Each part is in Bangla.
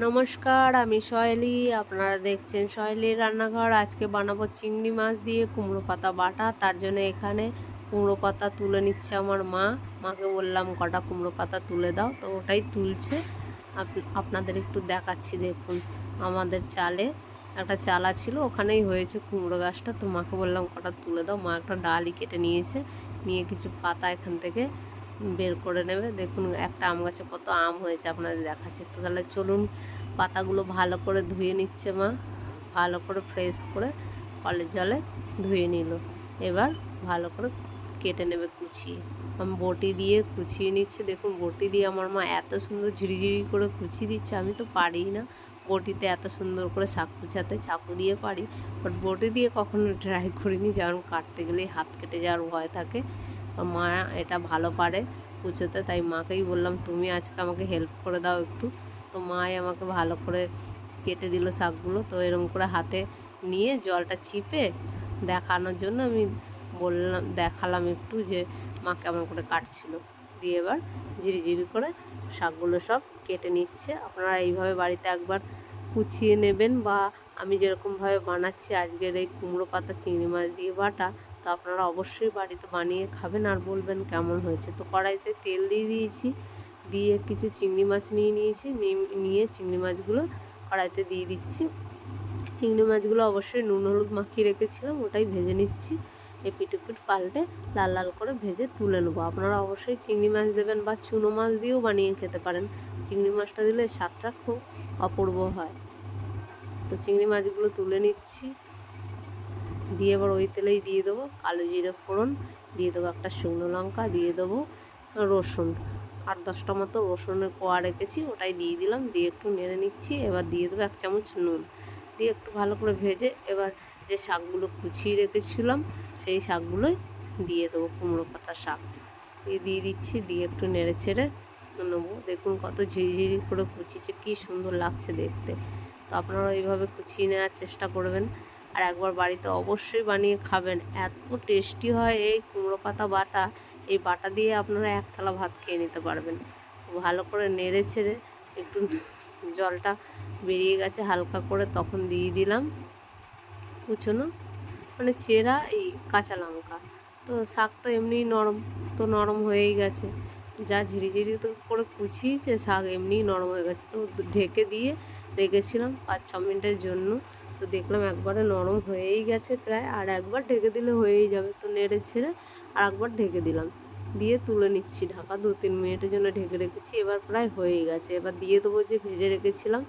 নমস্কার, আমি সহেলি আপনারা দেখছেন সহেলির রান্নাঘর। আজকে বানাবো চিংড়ি মাছ দিয়ে কুমড়ো পাতা বাটা। তার জন্য এখানে কুমড়ো পাতা তুলে নিচ্ছে আমার মা। মাকে বললাম, কটা কুমড়ো পাতা তুলে দাও। তো ওটাই তুলছে। আপ- আপনাদের একটু দেখাচ্ছি, দেখুন। আমাদের চালে একটা চালা ছিল, ওখানেই হয়েছে কুমড়ো গাছটা। তো মাকে বললাম, কটা তুলে দাও। মা একটা ডালই কেটে নিয়েছে। নিয়ে কিছু পাতা এখান থেকে বের করে নেবে। দেখুন, একটা আম গাছে কত আম হয়েছে আপনাদের দেখাচ্ছে। তো তাহলে চলুন, পাতাগুলো ভালো করে ধুয়ে নিচ্ছে মা। ভালো করে ফ্রেশ করে কলের জলে ধুয়ে নিল। এবার ভালো করে কেটে নেবে কুচিয়ে। আমি বটি দিয়ে কুচিয়ে নিচ্ছে। দেখুন, বটি দিয়ে আমার মা এত সুন্দর ঝিরিঝিরি করে কুচিয়ে দিচ্ছে, আমি তো পারি না। বটিতে এত সুন্দর করে শাক কুচাতে, চাকু দিয়ে পারি। বাট বটি দিয়ে কখনো ট্রাই করিনি, যেমন কাটতে গেলেই হাত কেটে যাওয়ার ভয় থাকে। মা এটা ভালো পারে কুচোতে তাই মাকেই বললাম, তুমি আজকে আমাকে হেল্প করে দাও একটু। তো মাই আমাকে ভালো করে কেটে দিল শাকগুলো, তো এরকম করে হাতে নিয়ে জলটা চিপে দেখানোর জন্য আমি বললাম, দেখালাম একটু যে মা কেমন করে কাটছিল। দিয়ে এবার ঝিরিঝিরি করে শাকগুলো সব কেটে নিচ্ছে। আপনারা এইভাবে বাড়িতে একবার কুচিয়ে নেবেন বা আমি যেরকমভাবে বানাচ্ছি, আজকের এই কুমড়ো পাতা, চিংড়ি মাছ দিয়ে বাটা তো আপনারা অবশ্যই বাড়িতে বানিয়ে খাবেন আর বলবেন কেমন হয়েছে। তো কড়াইতে তেল দিয়ে দিয়েছি, দিয়ে কিছু চিংড়ি মাছ নিয়ে নিয়েছি নিয়ে চিংড়ি মাছগুলো কড়াইতে দিয়ে দিচ্ছি। চিংড়ি মাছগুলো অবশ্যই নুন, হলুদ মাখিয়ে রেখেছিলাম, ওটাই ভেজে নিচ্ছি। এপিট এপিট পাল্টে লাল লাল করে ভেজে তুলে নেব। আপনারা অবশ্যই চিংড়ি মাছ দেবেন বা চুনো মাছ দিয়েও বানিয়ে খেতে পারেন। চিংড়ি মাছটা দিলে স্বাদটা খুব অপূর্ব হয়। তো চিংড়ি মাছগুলো তুলে নিচ্ছি। দিয়ে এবার ওই তেলেই দিয়ে দেবো, কালো জিরে ফোড়ন, দিয়ে দেবো একটা শুকনো লঙ্কা, দিয়ে দেবো রসুন। আট দশটা মতো রসুনের কোয়া রেখেছি, ওটাই দিয়ে দিলাম, দিয়ে একটু নেড়ে নিচ্ছি, এবার দিয়ে দেবো এক চামচ নুন। দিয়ে একটু ভালো করে ভেজে এবার যে শাকগুলো কুচিয়ে রেখেছিলাম, সেই শাকগুলোই দিয়ে দেবো কুমড়ো পাতা শাক। দিয়ে দিয়ে দিচ্ছি, দিয়ে একটু নেড়ে ছেড়ে নেব। দেখুন কত ঝিরিঝিরি করে কুচিয়েছে, কী সুন্দর লাগছে দেখতে। তো আপনারা এইভাবে কুচিয়ে নেওয়ার চেষ্টা করবেন। আর একবার বাড়িতে অবশ্যই বানিয়ে খাবেন। এত টেস্টি হয় এই কুমড়ো পাতা বাটা। এই বাটা দিয়ে আপনারা এক থালা ভাত খেয়ে নিতে পারবেন। তো ভালো করে নেড়ে ছেড়ে একটু জলটা বেরিয়ে গেছে হালকা করে তখন দিয়ে দিলাম। কুচনো মানে চেরা এই কাঁচা লঙ্কা। তো শাক তো এমনিই নরম, তো নরম হয়েই গেছে। যা ঝিরিঝিরি তো করে কুচিয়েছে, শাক এমনিই নরম হয়ে গেছে। তো ঢেকে দিয়ে রেখেছিলাম পাঁচ ছ মিনিটের জন্য। তো দেখলাম একবারে নরম হয়েই গেছে প্রায়, আর একবার ঢেকে দিলে হয়েই যাবে। তো নেড়ে ছেড়ে আর একবার ঢেকে দিলাম। দিয়ে তুলে নিচ্ছি ঢাকা দু তিন মিনিটের জন্য ঢেকে রেখেছি, এবার প্রায় হয়েই গেছে। এবার দিয়ে দেবো যে ভেজে রেখেছিলাম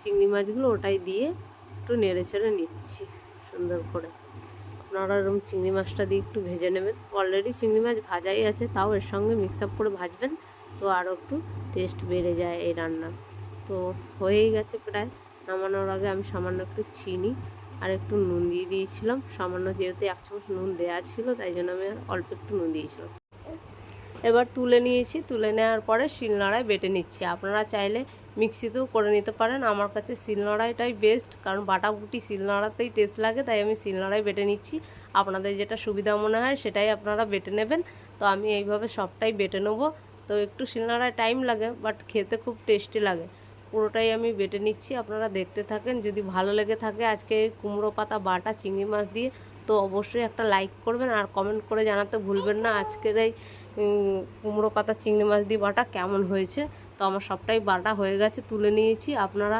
চিংড়ি মাছগুলো, ওটাই দিয়ে একটু নেড়ে ছেড়ে নিচ্ছি সুন্দর করে। আপনারা এরকম চিংড়ি মাছটা দিয়ে একটু ভেজে নেবেন। অলরেডি চিংড়ি মাছ ভাজাই আছে, তাও এর সঙ্গে মিক্স আপ করে ভাজবেন, তো আরও একটু টেস্ট বেড়ে যায় এই রান্নার। তো হয়েই গেছে প্রায়। নামানোর আগে আমি সামান্য একটু চিনি আর একটু নুন দিয়ে দিয়েছিলাম। সামান্য যেহেতু এক চামচ নুন দেওয়া ছিল, তাই জন্য আমি অল্প একটু নুন দিয়েছিলাম। এবার তুলে নিয়েছি। তুলে নেওয়ার পরে শিলনোড়ায় বেটে নিচ্ছি। আপনারা চাইলে মিক্সিতেও করে নিতে পারেন। আমার কাছে শিলনোড়াইটাই বেস্ট কারণ বাটাবুটি শিলনোড়াতেই টেস্ট লাগে, তাই আমি শিলনোড়ায় বেটে নিচ্ছি। আপনাদের যেটা সুবিধা মনে হয় সেটাই আপনারা বেটে নেবেন। তো আমি এইভাবে সবটাই বেটে নেব। তো একটু শিলনোড়ায় টাইম লাগে বাট খেতে খুব টেস্টি লাগে। পুরোটাই আমি বেটে নিচ্ছি। আপনারা দেখতে থাকেন, যদি ভালো লেগে থাকে আজকে কুমড়ো পাতা, বাটা, চিংড়ি মাছ দিয়ে, তো অবশ্যই একটা লাইক করবেন আর কমেন্ট করে জানাতে ভুলবেন না আজকের এই কুমড়ো পাতা, চিংড়ি মাছ দিয়ে বাটা কেমন হয়েছে। তো আমার সবটাই বাটা হয়ে গেছে, তুলে নিয়েছি, আপনারা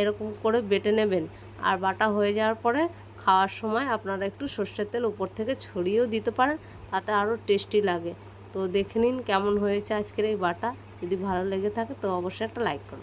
এরকম করে বেটে নেবেন। আর বাটা হয়ে যাওয়ার পরে খাওয়ার সময় আপনারা একটু সর্ষের তেল উপর থেকে ছড়িয়েও দিতে পারেন, তাতে আরও টেস্টি লাগে। তো দেখে নিন কেমন হয়েছে আজকের এই বাটা, যদি ভালো লেগে থাকে তো অবশ্যই একটা লাইক করুন।